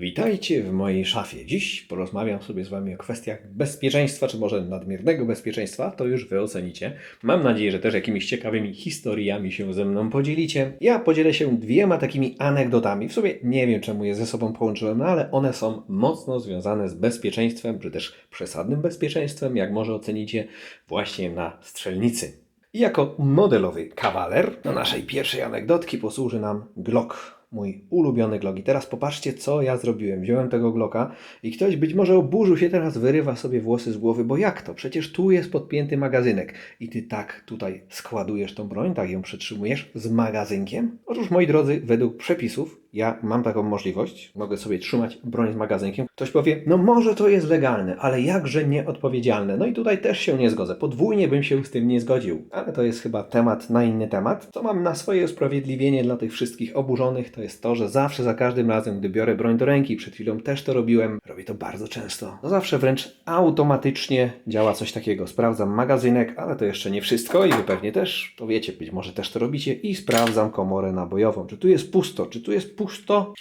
Witajcie w mojej szafie. Dziś porozmawiam sobie z Wami o kwestiach bezpieczeństwa, czy może nadmiernego bezpieczeństwa, to już Wy ocenicie. Mam nadzieję, że też jakimiś ciekawymi historiami się ze mną podzielicie. Ja podzielę się dwiema takimi anegdotami. W sumie nie wiem, czemu je ze sobą połączyłem, no ale one są mocno związane z bezpieczeństwem, czy też przesadnym bezpieczeństwem, jak może ocenicie właśnie na strzelnicy. I jako modelowy kawaler do naszej pierwszej anegdotki posłuży nam Glock. Mój ulubiony Glock. I teraz popatrzcie, co ja zrobiłem. Wziąłem tego Glocka i ktoś być może oburzył się teraz, wyrywa sobie włosy z głowy, bo jak to? Przecież tu jest podpięty magazynek. I ty tak tutaj składujesz tą broń, tak ją przytrzymujesz z magazynkiem? Otóż, moi drodzy, według przepisów ja mam taką możliwość, mogę sobie trzymać broń z magazynkiem. Ktoś powie, no może to jest legalne, ale jakże nieodpowiedzialne. No i tutaj też się nie zgodzę. Podwójnie bym się z tym nie zgodził. Ale to jest chyba temat na inny temat. Co mam na swoje usprawiedliwienie dla tych wszystkich oburzonych, to jest to, że zawsze za każdym razem, gdy biorę broń do ręki, przed chwilą też to robiłem, robię to bardzo często. No zawsze wręcz automatycznie działa coś takiego. Sprawdzam magazynek, ale to jeszcze nie wszystko i wy pewnie też, to wiecie, być może też to robicie i sprawdzam komorę nabojową. Czy tu jest pusto, czy tu jest pusto?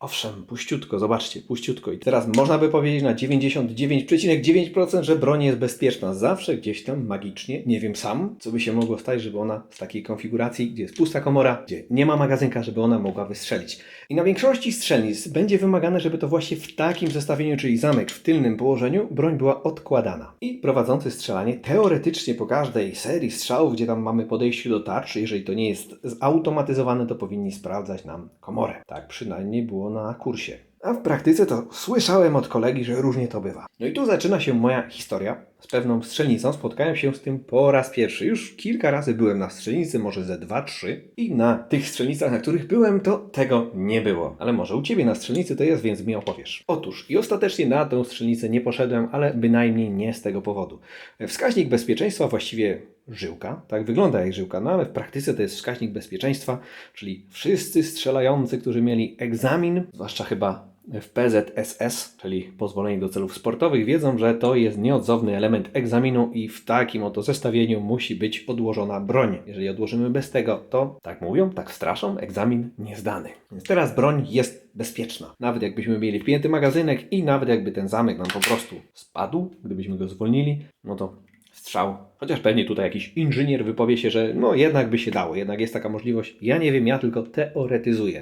Owszem, puściutko, zobaczcie, puściutko. I teraz można by powiedzieć na 99,9%, że broń jest bezpieczna. Zawsze gdzieś tam magicznie, nie wiem sam, co by się mogło stać, żeby ona z takiej konfiguracji, gdzie jest pusta komora, gdzie nie ma magazynka, żeby ona mogła wystrzelić. I na większości strzelnic będzie wymagane, żeby to właśnie w takim zestawieniu, czyli zamek w tylnym położeniu, broń była odkładana. I prowadzący strzelanie teoretycznie po każdej serii strzałów, gdzie tam mamy podejście do tarczy, jeżeli to nie jest zautomatyzowane, to powinni sprawdzać nam komorę. Tak przynajmniej było na kursie. A w praktyce to słyszałem od kolegi, że różnie to bywa. No i tu zaczyna się moja historia z pewną strzelnicą. Spotkałem się z tym po raz pierwszy. Już kilka razy byłem na strzelnicy, może ze dwa, trzy. I na tych strzelnicach, na których byłem, to tego nie było. Ale może u Ciebie na strzelnicy to jest, więc mi opowiesz. Otóż i ostatecznie na tę strzelnicę nie poszedłem, ale bynajmniej nie z tego powodu. Wskaźnik bezpieczeństwa właściwie żyłka, tak wygląda jak żyłka, no ale w praktyce to jest wskaźnik bezpieczeństwa, czyli wszyscy strzelający, którzy mieli egzamin, zwłaszcza chyba w PZSS, czyli pozwolenie do celów sportowych, wiedzą, że to jest nieodzowny element egzaminu i w takim oto zestawieniu musi być odłożona broń. Jeżeli odłożymy bez tego, to tak mówią, tak straszą, egzamin niezdany. Więc teraz broń jest bezpieczna. Nawet jakbyśmy mieli wpięty magazynek i nawet jakby ten zamek nam po prostu spadł, gdybyśmy go zwolnili, no to strzał. Chociaż pewnie tutaj jakiś inżynier wypowie się, że no jednak by się dało, jednak jest taka możliwość. Ja nie wiem, ja tylko teoretyzuję.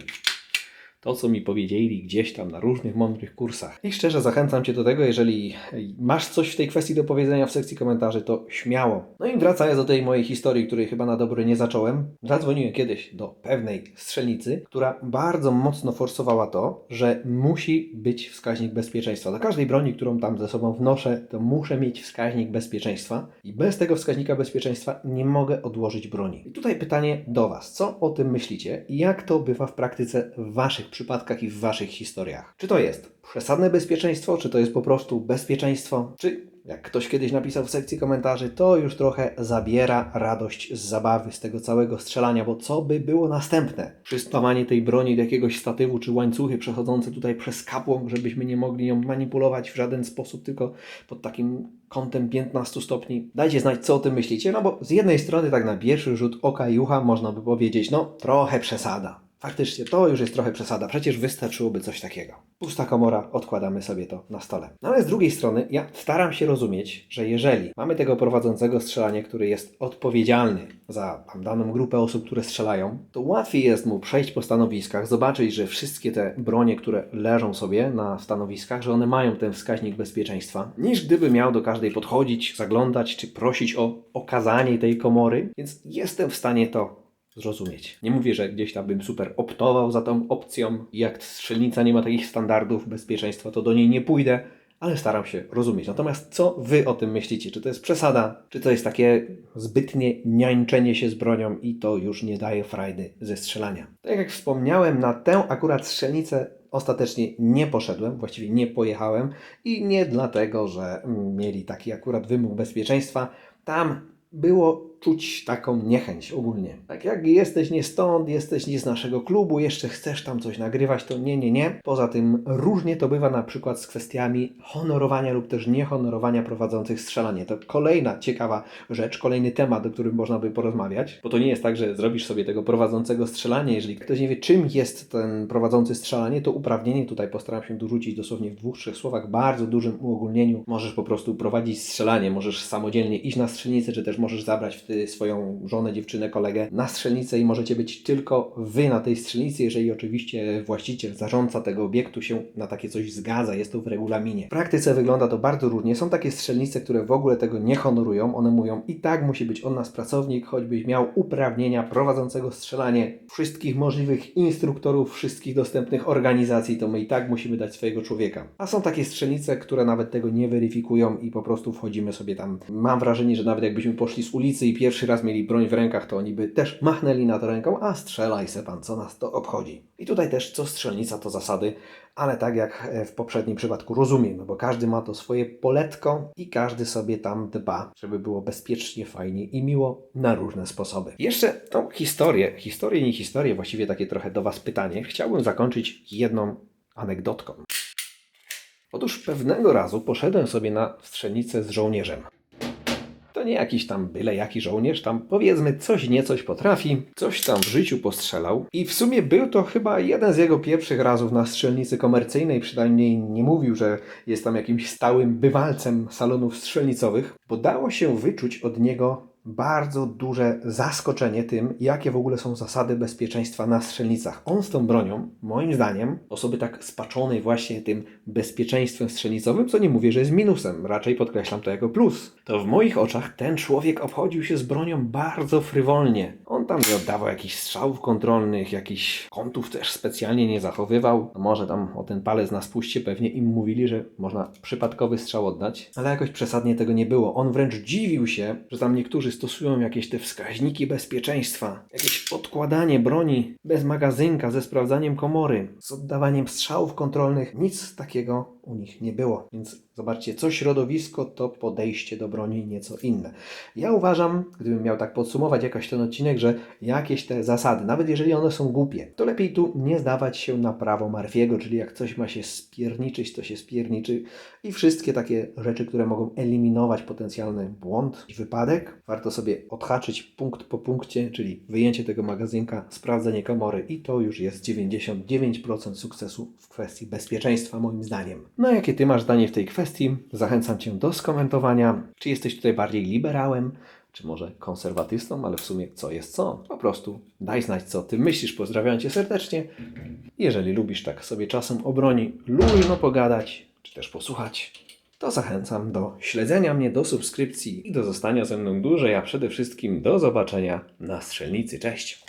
To, co mi powiedzieli gdzieś tam na różnych mądrych kursach. I szczerze zachęcam Cię do tego, jeżeli masz coś w tej kwestii do powiedzenia w sekcji komentarzy, to śmiało. No i wracając do tej mojej historii, której chyba na dobre nie zacząłem, zadzwoniłem kiedyś do pewnej strzelnicy, która bardzo mocno forsowała to, że musi być wskaźnik bezpieczeństwa. Do każdej broni, którą tam ze sobą wnoszę, to muszę mieć wskaźnik bezpieczeństwa i bez tego wskaźnika bezpieczeństwa nie mogę odłożyć broni. I tutaj pytanie do Was. Co o tym myślicie i jak to bywa w praktyce Waszych przypadkach i w Waszych historiach? Czy to jest przesadne bezpieczeństwo, czy to jest po prostu bezpieczeństwo, czy jak ktoś kiedyś napisał w sekcji komentarzy, to już trochę zabiera radość z zabawy, z tego całego strzelania, bo co by było następne? Przyspawanie tej broni do jakiegoś statywu czy łańcuchy przechodzące tutaj przez kapłą, żebyśmy nie mogli ją manipulować w żaden sposób, tylko pod takim kątem 15 stopni. Dajcie znać, co o tym myślicie, no bo z jednej strony tak na pierwszy rzut oka i ucha można by powiedzieć, no trochę przesada. Faktycznie, to już jest trochę przesada. Przecież wystarczyłoby coś takiego. Pusta komora, odkładamy sobie to na stole. No ale z drugiej strony, ja staram się rozumieć, że jeżeli mamy tego prowadzącego strzelanie, który jest odpowiedzialny za tam daną grupę osób, które strzelają, to łatwiej jest mu przejść po stanowiskach, zobaczyć, że wszystkie te bronie, które leżą sobie na stanowiskach, że one mają ten wskaźnik bezpieczeństwa, niż gdyby miał do każdej podchodzić, zaglądać, czy prosić o okazanie tej komory. Więc jestem w stanie to zrozumieć. Nie mówię, że gdzieś tam bym super optował za tą opcją jak strzelnica nie ma takich standardów bezpieczeństwa, to do niej nie pójdę, ale staram się rozumieć. Natomiast co Wy o tym myślicie? Czy to jest przesada? Czy to jest takie zbytnie niańczenie się z bronią i to już nie daje frajdy ze strzelania? Tak jak wspomniałem, na tę akurat strzelnicę ostatecznie nie poszedłem, właściwie nie pojechałem i nie dlatego, że mieli taki akurat wymóg bezpieczeństwa. Tam było czuć taką niechęć ogólnie. Tak jak jesteś nie stąd, jesteś nie z naszego klubu, jeszcze chcesz tam coś nagrywać, to nie, nie, nie. Poza tym różnie to bywa na przykład z kwestiami honorowania lub też niehonorowania prowadzących strzelanie. To kolejna ciekawa rzecz, kolejny temat, o którym można by porozmawiać, bo to nie jest tak, że zrobisz sobie tego prowadzącego strzelanie. Jeżeli ktoś nie wie, czym jest ten prowadzący strzelanie, to uprawnienie tutaj postaram się dorzucić dosłownie w dwóch, trzech słowach, bardzo dużym uogólnieniu. Możesz po prostu prowadzić strzelanie, możesz samodzielnie iść na strzelnicę, czy też możesz zabrać wtedy swoją żonę, dziewczynę, kolegę na strzelnicę i możecie być tylko wy na tej strzelnicy, jeżeli oczywiście właściciel, zarządca tego obiektu się na takie coś zgadza, jest to w regulaminie. W praktyce wygląda to bardzo różnie. Są takie strzelnice, które w ogóle tego nie honorują. One mówią, i tak musi być od nas pracownik, choćbyś miał uprawnienia prowadzącego strzelanie wszystkich możliwych instruktorów, wszystkich dostępnych organizacji, to my i tak musimy dać swojego człowieka. A są takie strzelnice, które nawet tego nie weryfikują i po prostu wchodzimy sobie tam. Mam wrażenie, że nawet jakbyśmy poszli z ulicy i pierwszy raz mieli broń w rękach, to oni by też machnęli na to ręką, a strzelaj se pan, co nas to obchodzi. I tutaj też co strzelnica to zasady, ale tak jak e, w poprzednim przypadku rozumiem, no bo każdy ma to swoje poletko i każdy sobie tam dba, żeby było bezpiecznie, fajnie i miło na różne sposoby. Jeszcze tą historię, historię nie historię, właściwie takie trochę do Was pytanie, chciałbym zakończyć jedną anegdotką. Otóż pewnego razu poszedłem sobie na strzelnicę z żołnierzem. Nie jakiś tam byle jaki żołnierz, tam powiedzmy coś niecoś potrafi, coś tam w życiu postrzelał. I w sumie był to chyba jeden z jego pierwszych razów na strzelnicy komercyjnej, przynajmniej nie mówił, że jest tam jakimś stałym bywalcem salonów strzelnicowych, bo dało się wyczuć od niego bardzo duże zaskoczenie tym, jakie w ogóle są zasady bezpieczeństwa na strzelnicach. On z tą bronią, moim zdaniem, osoby tak spaczonej właśnie tym bezpieczeństwem strzelnicowym, co nie mówię, że jest minusem, raczej podkreślam to jako plus. To w moich oczach ten człowiek obchodził się z bronią bardzo frywolnie. On tam nie oddawał jakichś strzałów kontrolnych, jakichś kątów też specjalnie nie zachowywał. No Może tam o ten palec na spuście pewnie im mówili, że można przypadkowy strzał oddać, ale jakoś przesadnie tego nie było. On wręcz dziwił się, że tam niektórzy stosują jakieś te wskaźniki bezpieczeństwa, jakieś podkładanie broni bez magazynka, ze sprawdzaniem komory, z oddawaniem strzałów kontrolnych. Nic takiego u nich nie było. Więc zobaczcie, co środowisko, to podejście do broni nieco inne. Ja uważam, gdybym miał tak podsumować jakoś ten odcinek, że jakieś te zasady, nawet jeżeli one są głupie, to lepiej tu nie zdawać się na prawo Marfiego, czyli jak coś ma się spierniczyć, to się spierniczy i wszystkie takie rzeczy, które mogą eliminować potencjalny błąd i wypadek, warto sobie odhaczyć punkt po punkcie, czyli wyjęcie tego magazynka, sprawdzenie komory i to już jest 99% sukcesu w kwestii bezpieczeństwa moim zdaniem. No jakie Ty masz zdanie w tej kwestii? Zachęcam Cię do skomentowania. Czy jesteś tutaj bardziej liberałem, czy może konserwatystą, ale w sumie co jest co? Po prostu daj znać, co Ty myślisz. Pozdrawiam Cię serdecznie. Jeżeli lubisz tak sobie czasem o broni luźno pogadać, czy też posłuchać, to zachęcam do śledzenia mnie, do subskrypcji i do zostania ze mną dłużej, a przede wszystkim do zobaczenia na strzelnicy. Cześć!